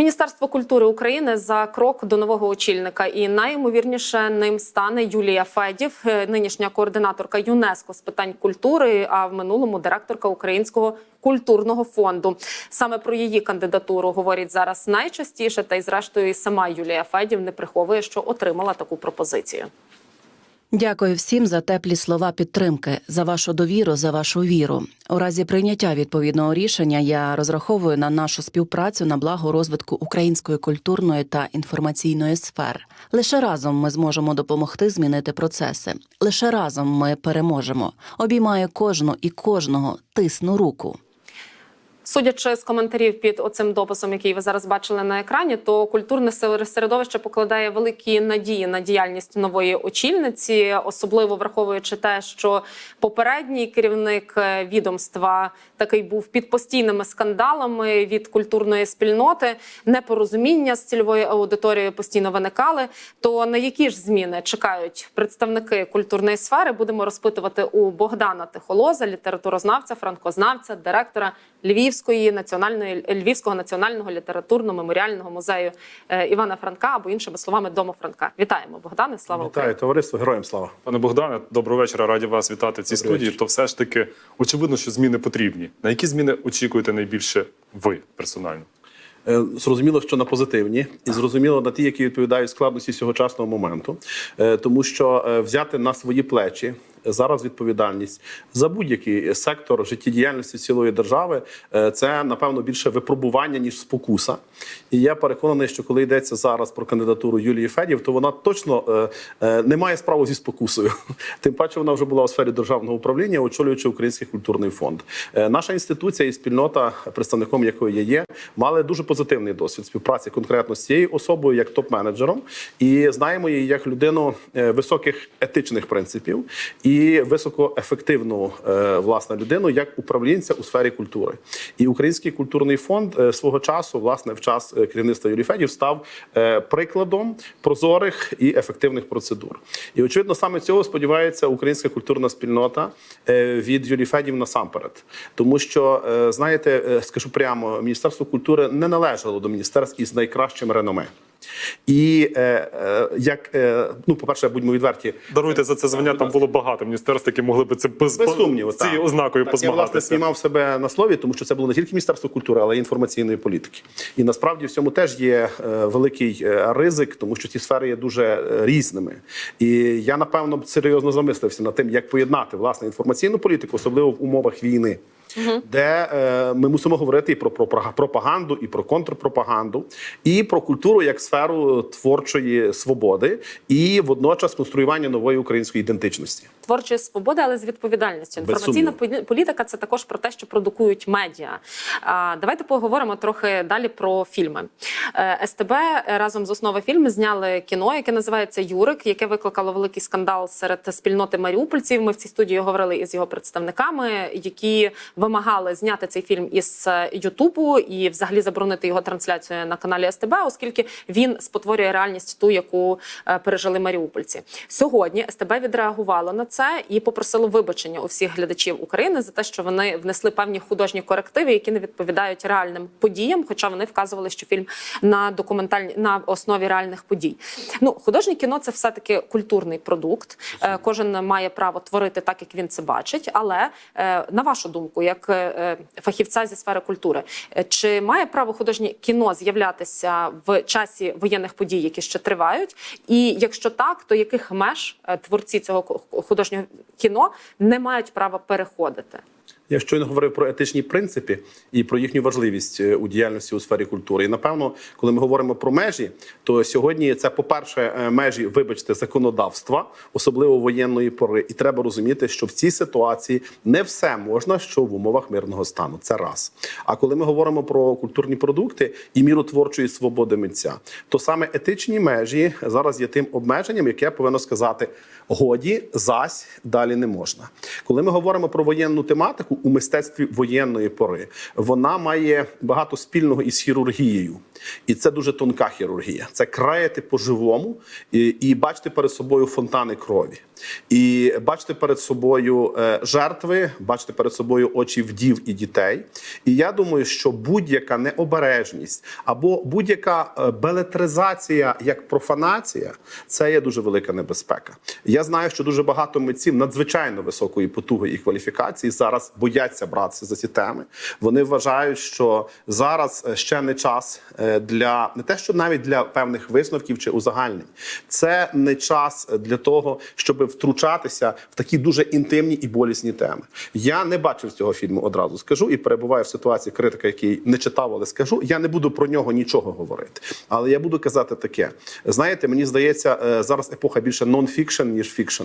Міністерство культури України за крок до нового очільника, і найімовірніше ним стане Юлія Федів, е, нинішня координаторка ЮНЕСКО з питань культури, а в минулому директорка Українського культурного фонду. Саме про її кандидатуру говорять зараз найчастіше, та й зрештою і сама Юлія Федів не приховує, що отримала таку пропозицію. Дякую всім за теплі слова підтримки, за вашу довіру, за вашу віру. У разі прийняття відповідного рішення я розраховую на нашу співпрацю на благо розвитку української культурної та інформаційної сфер. Лише разом ми зможемо допомогти змінити процеси. Лише разом ми переможемо. Обіймаю кожну і кожного, тисну руку. Судячи з коментарів під оцим дописом, який ви зараз бачили на екрані, то культурне середовище покладає великі надії на діяльність нової очільниці, особливо враховуючи те, що попередній керівник е, відомства такий був під постійними скандалами від культурної спільноти, непорозуміння з цільовою аудиторією постійно виникали. То на які ж зміни чекають представники культурної сфери? Будемо розпитувати у Богдана Тихолоза, літературознавця, франкознавця, директора Львівської національної Львівського національного літературно-меморіального музею е, Івана Франка або іншими словами Дому Франка. Вітаємо, Богдане. Слава Вітаю Україні! товариство, героям слава. Пане Богдане, доброго вечора. Раді вас вітати в цій Добрий студії. вечір. То все ж таки очевидно, що зміни потрібні. На які зміни очікуєте найбільше ви персонально? Е, Зрозуміло, що на позитивні, і зрозуміло на ті, які відповідають складності сьогочасного моменту, Е, тому що взяти на свої плечі. Зараз відповідальність за будь-який сектор життєдіяльності цілої держави е, це напевно більше випробування ніж спокуса. І я переконаний, що коли йдеться зараз про кандидатуру Юлії Федів, то вона точно е, е, не має справу зі спокусою. Тим паче вона вже була у сфері державного управління, очолюючи Український культурний фонд. Наша інституція і спільнота, представником якої я є, мали дуже позитивний досвід співпраці конкретно з цією особою як топ-менеджером, і знаємо її як людину високих етичних принципів і високоефективну е, власне людину як управлінця у сфері культури. І Український культурний фонд е, свого часу, власне, в час е, керівництва Юрій Федів, став прикладом прозорих і ефективних процедур. І очевидно, саме цього сподівається українська культурна спільнота від Юрій Федів насамперед, тому що знаєте, скажу прямо, міністерство культури не належало до міністерств із найкращим реноме. І е, е, як е, ну, по-перше, будьмо відверті, Даруйте за це звання. Там було багато міністерств, які могли би це без, без сумніву, цією ознакою Так, Я власне позмагатися. спіймав себе на слові, тому що це було не тільки міністерство культури, але й інформаційної політики. І насправді в цьому теж є е, великий е, ризик, тому що ці сфери є дуже е, різними. І я напевно серйозно замислився над тим, як поєднати власне інформаційну політику, особливо в умовах війни. Де е, ми мусимо говорити і про про- пропаганду, і про контрпропаганду, і про культуру як сферу творчої свободи, і водночас конструювання нової української ідентичності. Творчої свободи, але з відповідальністю. Інформаційна політика це також про те, що продукують медіа. А, давайте поговоримо трохи далі про фільми. Е, СТБ разом з основи фільму зняли кіно, яке називається Юрик, яке викликало великий скандал серед спільноти маріупольців. Ми в цій студії говорили із його представниками, які вимагали зняти цей фільм із е, Ютубу і взагалі заборонити його трансляцію на каналі СТБ, оскільки він спотворює реальність ту, яку е, пережили маріупольці. Сьогодні СТБ відреагувало на це і попросило вибачення у всіх глядачів України за те, що вони внесли певні художні корективи, які не відповідають реальним подіям, хоча вони вказували, що фільм на документальній на основі реальних подій. Ну, художнє кіно це все таки культурний продукт. Е, Кожен має право творити так, як він це бачить. Але е, на вашу думку, як е, фахівця зі сфери культури, е, чи має право художнє кіно з'являтися в часі воєнних подій, які ще тривають? І якщо так, то яких меж творці цього ку- художнього кіно не мають права переходити? Я щойно говорив про етичні принципи і про їхню важливість е, у діяльності у сфері культури. І напевно, коли ми говоримо про межі, то сьогодні це, по-перше, е, межі, вибачте, законодавства, особливо воєнної пори. І треба розуміти, що в цій ситуації не все можна, що в умовах мирного стану. Це раз. А коли ми говоримо про культурні продукти і міру творчої свободи митця, то саме етичні межі зараз є тим обмеженням, яке повинно сказати годі, зась далі не можна. Коли ми говоримо про воєнну тематику. Тематику у мистецтві воєнної пори. Вона має багато спільного із хірургією, і це дуже тонка хірургія. Це краяти по-живому і, і бачити перед собою фонтани крові, і бачити перед собою е, жертви, бачити перед собою очі вдів і дітей. І я думаю, що будь-яка необережність або будь-яка е, белетризація як профанація це є дуже велика небезпека. Я знаю, що дуже багато митців надзвичайно високої потуги і кваліфікації зараз бояться братися за ці теми. Вони вважають, що зараз е, ще не час е, для не те, що навіть для певних висновків чи узагальнень. Це не час для того, щоб втручатися в такі дуже інтимні і болісні теми. Я не бачив цього фільму одразу скажу і перебуваю в ситуації критика, який не читав, але скажу. Я не буду про нього нічого говорити. Але я буду казати таке: знаєте, мені здається, е, зараз епоха більше нон-фікшн, ніж фікшн.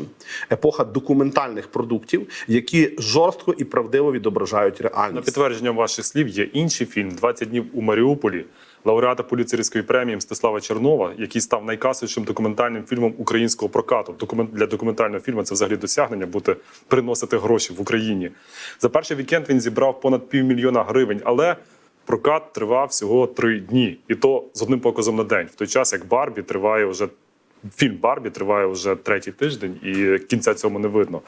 Епоха документальних продуктів, які жорстко і правдиво відображають На реальність. підтвердження ваших слів є інший фільм «20 днів у Маріуполі. Лауреата Пуліцерівської премії Мстислава Чернова, який став найкасовішим документальним фільмом українського прокату. Документ для документального фільму це взагалі досягнення бути приносити гроші в Україні. За перший вікенд він зібрав понад півмільйона гривень, але прокат тривав всього три дні, і то з одним показом на день. В той час як Барбі триває вже фільм Барбі триває вже третій тиждень, і кінця цьому не видно.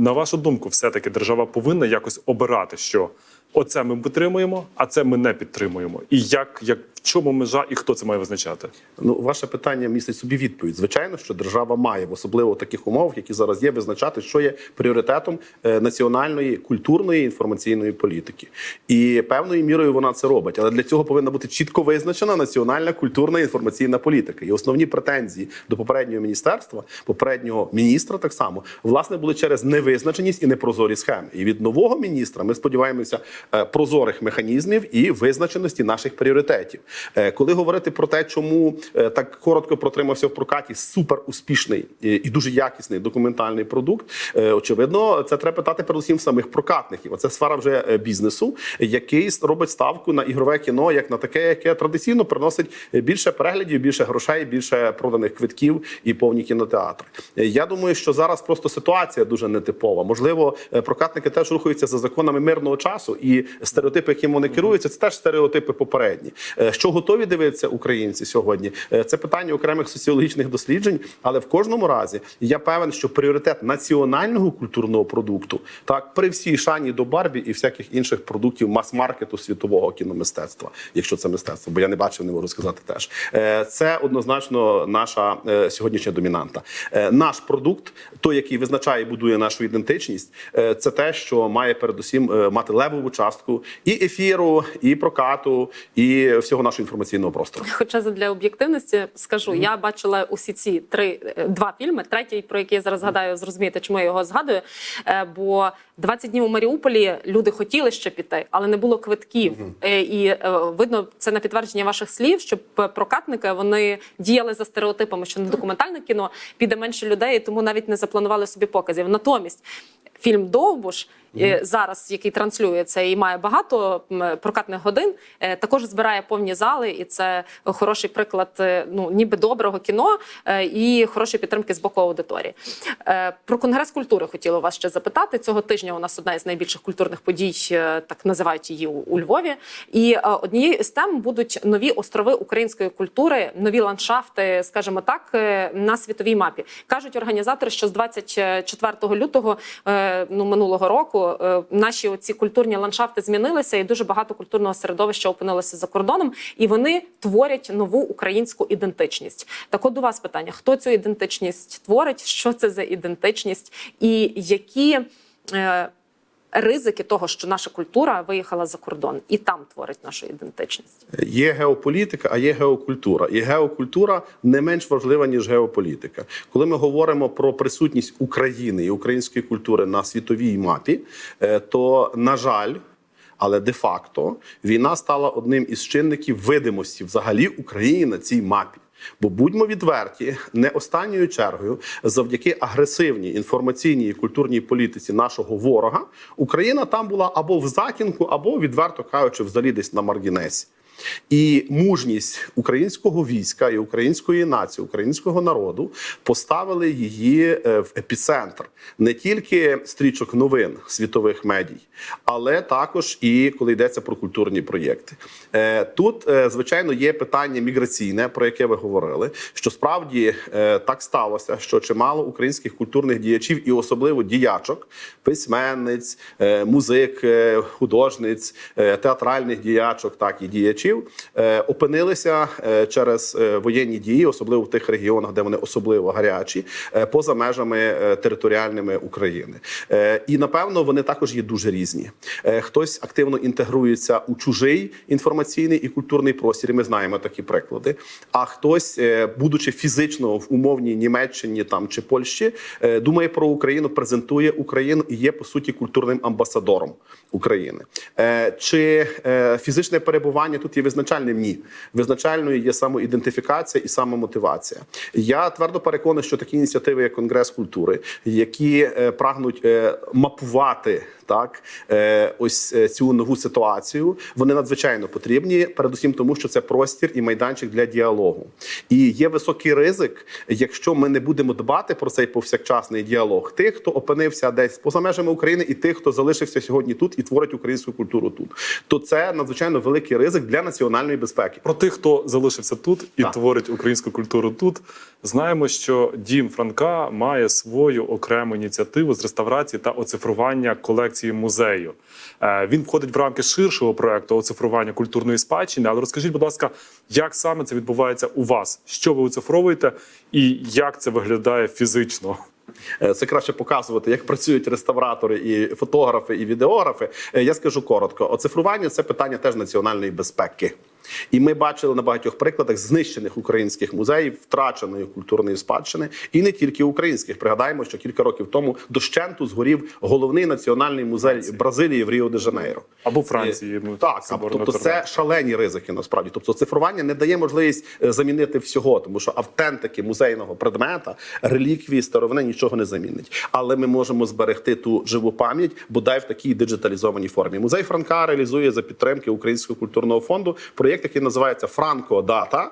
На вашу думку, все-таки держава повинна якось обирати, що оце ми підтримуємо, а це ми не підтримуємо. І як, як чому межа і хто це має визначати? Ну, ваше питання містить собі відповідь. Звичайно, що держава має в особливо таких умовах, які зараз є, визначати, що є пріоритетом е, національної культурної інформаційної політики. І певною мірою вона це робить. Але для цього повинна бути чітко визначена національна культурна інформаційна політика. І основні претензії до попереднього міністерства, попереднього міністра, так само власне були через невизначеність і непрозорі схеми. І від нового міністра ми сподіваємося е, прозорих механізмів і визначеності наших пріоритетів. Е, Коли говорити про те, чому е, так коротко протримався в прокаті супер успішний і і дуже якісний документальний продукт, е, очевидно, це треба питати передусім самих прокатників. Оце сфера вже е, бізнесу, який робить ставку на ігрове кіно, як на таке, яке традиційно приносить більше переглядів, більше грошей, більше проданих квитків і повні кінотеатри. Е, Я думаю, що зараз просто ситуація дуже нетипова. Можливо, е, прокатники теж рухаються за законами мирного часу, і стереотипи, яким вони керуються, це теж стереотипи попередні. Що готові дивитися українці сьогодні? Е, Це питання окремих соціологічних досліджень, але в кожному разі я певен, що пріоритет національного культурного продукту, так при всій шані до Барбі і всяких інших продуктів мас-маркету світового кіномистецтва, якщо це мистецтво, бо я не бачив, не можу сказати теж. Е, Це однозначно наша е, сьогоднішня домінанта. Наш продукт, той, який визначає і будує нашу ідентичність, це те, що має передусім мати левову частку і ефіру, і прокату, і всього нашого інформаційного простору. Хоча для об'єктивності скажу, я бачила усі ці три е, два фільми. Третій, про який я зараз згадаю, зрозумієте, чому я його згадую. Е, Бо 20 днів у Маріуполі люди хотіли ще піти, але не було квитків. Е, І е, видно, це на підтвердження ваших слів, що прокатники вони діяли за стереотипами, що на документальне кіно піде менше людей, тому навіть не запланували собі показів. Натомість. Фільм Довбуш е, зараз, який транслюється і має багато прокатних годин, е, також збирає повні зали, і це хороший приклад е, ну ніби доброго кіно і хорошої підтримки з боку аудиторії. Про конгрес культури хотіла вас ще запитати. Цього тижня у нас одна із найбільших культурних подій, так називають її у- Львові. І однією із тем будуть нові острови української культури, нові ландшафти, скажімо так, на світовій мапі. кажуть організатори, що з 24 лютого ну минулого року е, наші оці культурні ландшафти змінилися, і дуже багато культурного середовища опинилося за кордоном, і вони творять нову українську ідентичність. Так, от до вас питання: хто цю ідентичність творить? Що це за ідентичність, і які е, ризики того, що наша культура виїхала за кордон і там творить нашу ідентичність? Є геополітика, а є геокультура. І геокультура не менш важлива ніж геополітика. Коли ми говоримо про присутність України і української культури на світовій мапі, е, то на жаль. Але де-факто війна стала одним із чинників видимості взагалі України на цій мапі. Бо будьмо відверті, не останньою чергою, завдяки агресивній інформаційній і культурній політиці нашого ворога, Україна там була або в затінку, або відверто кажучи, взагалі десь на маргінесі. І мужність українського війська і української нації, українського народу поставили її е, в епіцентр не тільки стрічок новин світових медій, але також і коли йдеться про культурні проєкти. Е, Тут, е, звичайно, є питання міграційне, про яке ви говорили. Що справді так сталося, що чимало українських культурних діячів, і особливо діячок, письменниць, музик, художниць, театральних діячок, так і діячів, е, опинилися е, через е, воєнні дії, особливо в тих регіонах, де вони особливо гарячі, поза межами територіальними України. І напевно вони також є дуже різні. Хтось активно інтегрується у чужий інформаційний і культурний простір. і Ми знаємо такі приклади. А хтось, будучи фізично в умовній Німеччині там чи Польщі, думає про Україну, презентує Україну і є по суті культурним амбасадором України. Чи фізичне перебування тут є визначальним? Ні, визначальною є самоідентифікація і самомотивація. Я твердо переконаний, що такі ініціативи, як Конгрес культури, які е, прагнуть е, мапувати так е, ось е, цю нову ситуацію, вони надзвичайно потрібні, передусім тому, що це простір і майданчик для діалогу. І є високий ризик, якщо ми не будемо дбати про цей повсякчасний діалог, тих, хто опинився десь поза межами України, і тих, хто залишився сьогодні тут і творить українську культуру тут, то це надзвичайно великий ризик для національної безпеки. Про тих, хто залишився тут і Так. творить українську культуру тут, знаємо, що дім Франка має свою окрему ініціативу з реставрації та оцифрування колекції музею. Е, Він входить в рамки ширшого проекту оцифрування культурної спадщини. Але розкажіть, будь ласка, як саме це відбувається у вас? Що ви оцифровуєте, і як це виглядає фізично? Е, Це краще показувати, як працюють реставратори, і фотографи, і відеографи. Е, Я скажу коротко: оцифрування це питання теж національної безпеки. І ми бачили на багатьох прикладах знищених українських музеїв, втраченої культурної спадщини, і не тільки українських. Пригадаємо, що кілька років тому дощенту згорів головний національний музей Бразилії в Ріо де Жанейро. Або Франції, Е, ну, так, собор тобто це шалені ризики насправді. Тобто цифрування не дає можливість е, замінити всього, тому що автентики музейного предмета, реліквії, старовини нічого не замінить. Але ми можемо зберегти ту живу пам'ять, бодай в такій диджиталізованій формі. Музей Франка реалізує за підтримки Українського культурного фонду проєкт, який називається Франко Дата.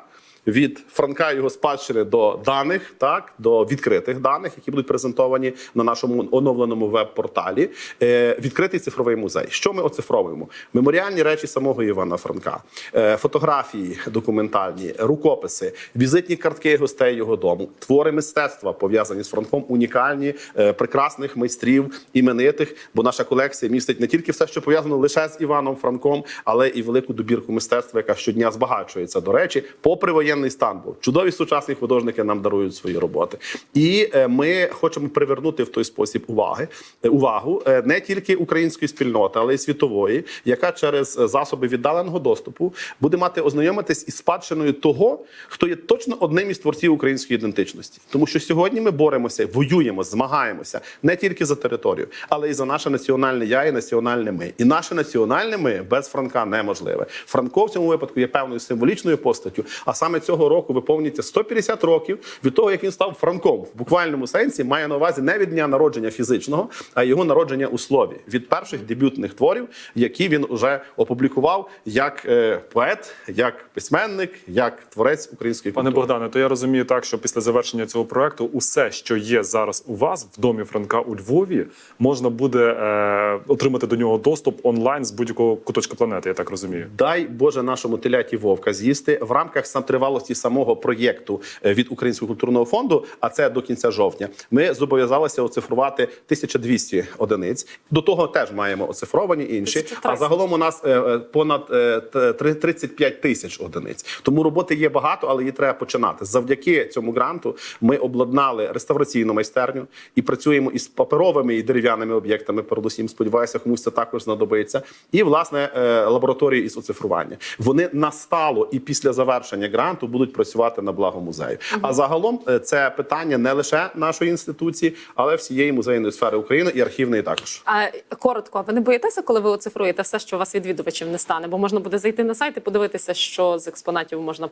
Від Франка його спадщини до даних, так до відкритих даних, які будуть презентовані на нашому оновленому веб-порталі. Е, відкритий цифровий музей. Що ми оцифровуємо? Меморіальні речі самого Івана Франка, е, фотографії документальні, рукописи, візитні картки гостей його дому, твори мистецтва пов'язані з Франком, унікальні, е, прекрасних майстрів, іменитих. Бо наша колекція містить не тільки все, що пов'язано лише з Іваном Франком, але і велику добірку мистецтва, яка щодня збагачується. До речі, попри воєнний стан, бо чудові сучасні художники нам дарують свої роботи. І е, ми хочемо привернути в той спосіб уваги е, увагу е, не тільки української спільноти, але й світової, яка через засоби віддаленого доступу буде мати ознайомитись із спадщиною того, хто є точно одним із творців української ідентичності. Тому що сьогодні ми боремося, воюємо, змагаємося не тільки за територію, але й за наше національне я і національне ми. І наше національне ми без Франка неможливе. Франко в цьому випадку є певною символічною постаттю. А саме цього року виповнюється 150 років від того, як він став Франком в буквальному сенсі, має на увазі не від дня народження фізичного, а його народження у слові від перших дебютних творів, які він вже опублікував як е, поет, як письменник, як творець української Пане. Богдане, то я розумію так, що після завершення цього проекту усе, що є зараз у вас в домі Франка у Львові, можна буде е, отримати до нього доступ онлайн з будь-якого куточка планети. Я так розумію. Дай Боже нашому теляті вовка з'їсти в рамках сам тривалості самого проєкту е, від Українського культурного фонду, а це до кінця жовтня. Ми зобов'язалися оцифрувати 1200 одиниць. До того теж маємо оцифровані інші. 1300. А загалом у нас е, е, понад е, т- три- 35 тисяч одиниць. Тому роботи є багато, але її треба починати. Завдяки цьому гранту ми обладнали реставраційну майстерню і працюємо із паперовими і дерев'яними об'єктами. Передусім, сподіваюся, комусь це також знадобиться. І власне лабораторії із оцифрування. Вони настало і після завершення гранту будуть працювати на благо музею. А загалом е, це питання не лише нашої інституції, але всієї музейної сфери України і архівної також. А коротко, ви не боїтеся, коли ви оцифруєте все, що у вас відвідувачів не стане? Бо можна буде зайти на сайт і подивитися, що з експонатів можна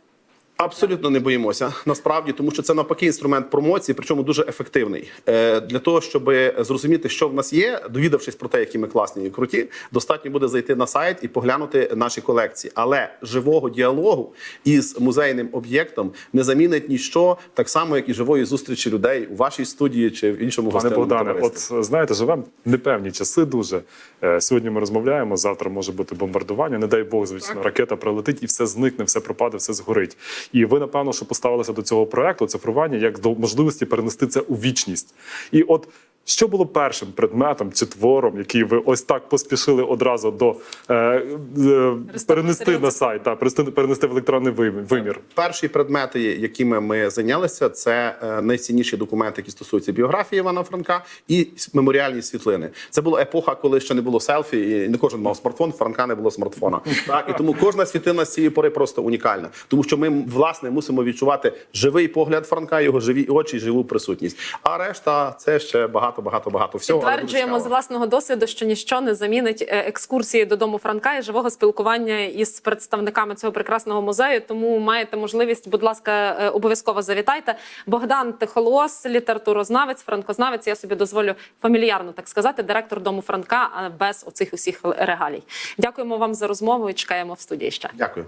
Абсолютно не боїмося насправді, тому що це навпаки інструмент промоції, причому дуже ефективний. Е, для того, щоб зрозуміти, що в нас є, довідавшись про те, які ми класні і круті, достатньо буде зайти на сайт і поглянути наші колекції. Але живого діалогу із музейним об'єктом не замінить ніщо, так само як і живої зустрічі людей у вашій студії чи в іншому Пане Богдане, от знаєте, живемо непевні часи дуже. Е, Сьогодні ми розмовляємо, завтра може бути бомбардування. Не дай Бог, звісно, ракета прилетить і все зникне, все пропаде, все згорить. І ви, напевно, що поставилися до цього проекту цифрування як до можливості перенести це у вічність. І от що було першим предметом чи твором, який ви ось так поспішили одразу до е, е, перенести на сайт, та перенести, перенести в електронний вимір-? Перші предмети, якими ми зайнялися, це е, найцінніші документи, які стосуються біографії Івана Франка, і меморіальні світлини. Це була епоха, коли ще не було селфі, і не кожен мав смартфон. Франка не було смартфона. Так і тому кожна світлина з цієї пори просто унікальна, тому що ми власне мусимо відчувати живий погляд Франка, його живі очі, живу присутність. А решта це ще багато, багато, багато всього. Підтверджуємо з власного досвіду, що ніщо не замінить е, екскурсії додому Франка і живого спілкування із представниками цього прекрасного музею. Тому маєте можливість, будь ласка, е, обов'язково завітайте. Богдан Тихолос, літературознавець, франкознавець. Я собі дозволю фамільярно так сказати, директор дому Франка, без оцих усіх регалій. Дякуємо вам за розмову і чекаємо в студії ще. Дякую.